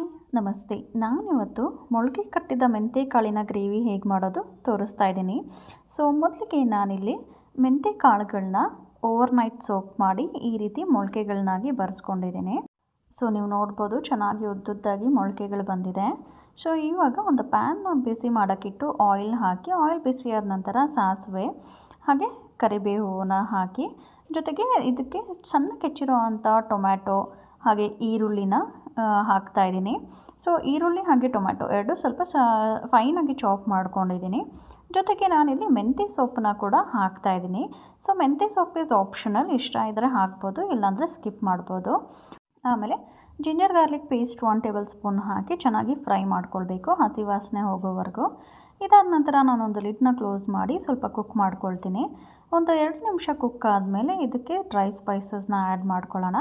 Hi, ನಮಸ್ತೆ. ನಾನಿವತ್ತು ಮೊಳಕೆ ಕಟ್ಟಿದ ಮೆಂತೆ ಕಾಳಿನ ಗ್ರೇವಿ ಹೇಗೆ ಮಾಡೋದು ತೋರಿಸ್ತಾ ಇದ್ದೀನಿ. ಸೊ, ಮೊದಲಿಗೆ ನಾನಿಲ್ಲಿ ಮೆಂತೆ ಕಾಳುಗಳನ್ನ ಓವರ್ನೈಟ್ ಸೋಪ್ ಮಾಡಿ ಈ ರೀತಿ ಮೊಳಕೆಗಳನ್ನಾಗಿ ಬರೆಸ್ಕೊಂಡಿದ್ದೀನಿ. ಸೊ, ನೀವು ನೋಡ್ಬೋದು ಚೆನ್ನಾಗಿ ಉದ್ದುದ್ದಾಗಿ ಮೊಳಕೆಗಳು ಬಂದಿದೆ. ಸೊ, ಇವಾಗ ಒಂದು ಪ್ಯಾನ್ ಬಿಸಿ ಮಾಡೋಕ್ಕಿಟ್ಟು ಆಯಿಲ್ ಹಾಕಿ ಆಯಿಲ್ ಬಿಸಿಯಾದ ನಂತರ ಸಾಸಿವೆ, ಹಾಗೆ ಕರಿಬೇವನ್ನ ಹಾಕಿ, ಜೊತೆಗೆ ಇದಕ್ಕೆ ಸಣ್ಣ ಕೆಚ್ಚಿರೋ ಅಂಥ ಟೊಮ್ಯಾಟೊ, ಹಾಗೆ ಈರುಳ್ಳಿನ ಹಾಕ್ತಾ ಇದ್ದೀನಿ. ಸೊ ಈರುಳ್ಳಿ ಹಾಗೆ ಟೊಮ್ಯಾಟೊ ಎರಡು ಸ್ವಲ್ಪ ಸ ಫೈನಾಗಿ ಚಾಪ್ ಮಾಡ್ಕೊಂಡಿದ್ದೀನಿ. ಜೊತೆಗೆ ನಾನಿಲ್ಲಿ ಮೆಂತ್ಯ ಸೊಪ್ಪನ್ನ ಕೂಡ ಹಾಕ್ತಾ ಇದ್ದೀನಿ. ಸೊ ಮೆಂತ್ಯ ಸೊಪ್ಪು ಇಸ್ ಆಪ್ಷನಲ್ ಇಷ್ಟ ಇದ್ದರೆ ಹಾಕ್ಬೋದು, ಇಲ್ಲಾಂದರೆ ಸ್ಕಿಪ್ ಮಾಡ್ಬೋದು. ಆಮೇಲೆ ginger garlic paste one tablespoon ಹಾಕಿ ಚೆನ್ನಾಗಿ ಫ್ರೈ ಮಾಡ್ಕೊಳ್ಬೇಕು ಹಸಿ ವಾಸನೆ ಹೋಗೋವರೆಗೂ. ಇದಾದ ನಂತರ ನಾನೊಂದು ಲಿಡ್ನ ಕ್ಲೋಸ್ ಮಾಡಿ ಸ್ವಲ್ಪ ಕುಕ್ ಮಾಡ್ಕೊಳ್ತೀನಿ. ಒಂದು ಎರಡು ನಿಮಿಷ ಕುಕ್ ಆದಮೇಲೆ ಇದಕ್ಕೆ ಡ್ರೈ ಸ್ಪೈಸಸ್ನ ಆ್ಯಡ್ ಮಾಡ್ಕೊಳ್ಳೋಣ.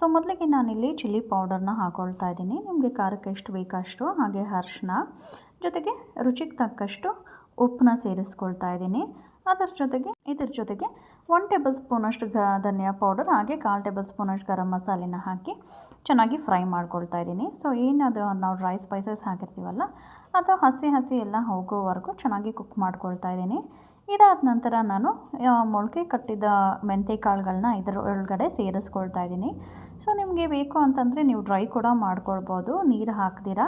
ಸೊ ಮೊದಲಿಗೆ ನಾನಿಲ್ಲಿ ಚಿಲ್ಲಿ ಪೌಡರ್ನ ಹಾಕ್ಕೊಳ್ತಾ ಇದ್ದೀನಿ. ನಿಮಗೆ ಖಾರಕ್ಕೆ ಎಷ್ಟು ಬೇಕಷ್ಟು ಹಾಗೆ ಅರ್ಶಿನ ಜೊತೆಗೆ ರುಚಿಗೆ ತಕ್ಕಷ್ಟು ಉಪ್ಪನ್ನ ಸೇರಿಸ್ಕೊಳ್ತಾ ಇದ್ದೀನಿ. ಅದರ ಜೊತೆಗೆ, ಇದ್ರ ಜೊತೆಗೆ ಒನ್ ಟೇಬಲ್ ಸ್ಪೂನಷ್ಟು ಗ, ಧನಿಯಾ ಪೌಡರ್ ಹಾಗೆ ಕಾಲು ಟೇಬಲ್ ಸ್ಪೂನಷ್ಟು ಗರಂ ಮಸಾಲೆನ ಹಾಕಿ ಚೆನ್ನಾಗಿ ಫ್ರೈ ಮಾಡ್ಕೊಳ್ತಾ ಇದ್ದೀನಿ. ಸೊ ಏನದು ನಾವು ಡ್ರೈ ಸ್ಪೈಸಸ್ ಹಾಕಿರ್ತೀವಲ್ಲ, ಅದು ಹಸಿ ಹಸಿ ಎಲ್ಲ ಹೋಗೋವರೆಗೂ ಚೆನ್ನಾಗಿ ಕುಕ್ ಮಾಡ್ಕೊಳ್ತಾ ಇದ್ದೀನಿ. ಇದಾದ ನಂತರ ನಾನು ಮೊಳಕೆ ಕಟ್ಟಿದ ಮೆಂತೆ ಕಾಳುಗಳನ್ನ ಇದರ ಒಳಗಡೆ ಸೇರಿಸ್ಕೊಳ್ತಾ ಇದ್ದೀನಿ. ಸೊ ನಿಮಗೆ ಬೇಕು ಅಂತಂದರೆ ನೀವು ಡ್ರೈ ಕೂಡ ಮಾಡ್ಕೊಳ್ಬೋದು. ನೀರು ಹಾಕ್ದಿರಾ?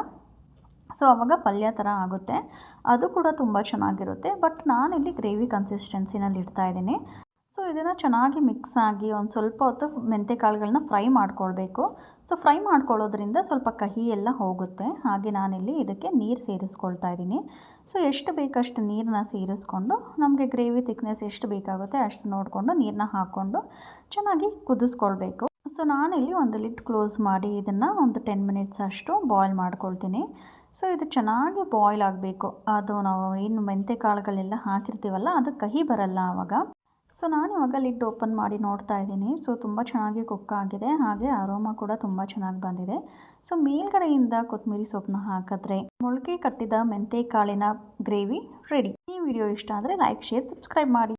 ಸೊ ಆವಾಗ ಪಲ್ಯ ಥರ ಆಗುತ್ತೆ. ಅದು ಕೂಡ ತುಂಬ ಚೆನ್ನಾಗಿರುತ್ತೆ. ಬಟ್ ನಾನಿಲ್ಲಿ ಗ್ರೇವಿ ಕನ್ಸಿಸ್ಟೆನ್ಸಿನಲ್ಲಿ ಇಡ್ತಾ ಇದ್ದೀನಿ. ಸೊ, ಇದನ್ನು ಚೆನ್ನಾಗಿ ಮಿಕ್ಸ್ ಆಗಿ ಒಂದು ಸ್ವಲ್ಪ ಹೊತ್ತು ಮೆಂತೆ ಕಾಳುಗಳನ್ನ ಫ್ರೈ ಮಾಡ್ಕೊಳ್ಬೇಕು. ಸೊ, ಫ್ರೈ ಮಾಡ್ಕೊಳ್ಳೋದ್ರಿಂದ ಸ್ವಲ್ಪ ಕಹಿ ಎಲ್ಲ ಹೋಗುತ್ತೆ. ಹಾಗೆ ನಾನಿಲ್ಲಿ ಇದಕ್ಕೆ ನೀರು ಸೇರಿಸ್ಕೊಳ್ತಾ ಇದ್ದೀನಿ. ಸೊ, ಎಷ್ಟು ಬೇಕಷ್ಟು ನೀರನ್ನ ಸೇರಿಸ್ಕೊಂಡು, ನಮಗೆ ಗ್ರೇವಿ ಥಿಕ್ನೆಸ್ ಎಷ್ಟು ಬೇಕಾಗುತ್ತೆ ಅಷ್ಟು ನೋಡಿಕೊಂಡು ನೀರನ್ನ ಹಾಕ್ಕೊಂಡು ಚೆನ್ನಾಗಿ ಕುದಿಸ್ಕೊಳ್ಬೇಕು. ಸೊ ನಾನಿಲ್ಲಿ ಒಂದು ಲಿಡ್ ಕ್ಲೋಸ್ ಮಾಡಿ ಇದನ್ನು ಒಂದು ಟೆನ್ ಮಿನಿಟ್ಸ್ ಅಷ್ಟು ಬಾಯ್ಲ್ ಮಾಡ್ಕೊಳ್ತೀನಿ. ಸೊ ಇದು ಚೆನ್ನಾಗಿ ಬಾಯ್ಲ್ ಆಗಬೇಕು. ಅದು ನಾವು ಏನು ಮೆಂತೆ ಕಾಳುಗಳೆಲ್ಲ ಹಾಕಿರ್ತೀವಲ್ಲ, ಅದು ಕಹಿ ಬರಲ್ಲ ಆವಾಗ ಸೊ ನಾನು ಇವಾಗ ಲಿಡ್ ಓಪನ್ ಮಾಡಿ ನೋಡ್ತಾ ಇದ್ದೀನಿ. ಸೊ ತುಂಬ ಚೆನ್ನಾಗಿ ಕುಕ್ ಆಗಿದೆ. ಹಾಗೆ ಅರೋಮಾ ಕೂಡ ತುಂಬ ಚೆನ್ನಾಗಿ ಬಂದಿದೆ. ಸೊ ಮೇಲ್ಗಡೆಯಿಂದ ಕೊತ್ತಂಬರಿ ಸೊಪ್ಪನ್ನ ಹಾಕಿದ್ರೆ ಮೊಳಕೆ ಕಟ್ಟಿದ ಮೆಂತೆ ಕಾಳಿನ ಗ್ರೇವಿ ರೆಡಿ. ಈ ವಿಡಿಯೋ ಇಷ್ಟ ಆದರೆ ಲೈಕ್, ಶೇರ್, ಸಬ್ಸ್ಕ್ರೈಬ್ ಮಾಡಿ.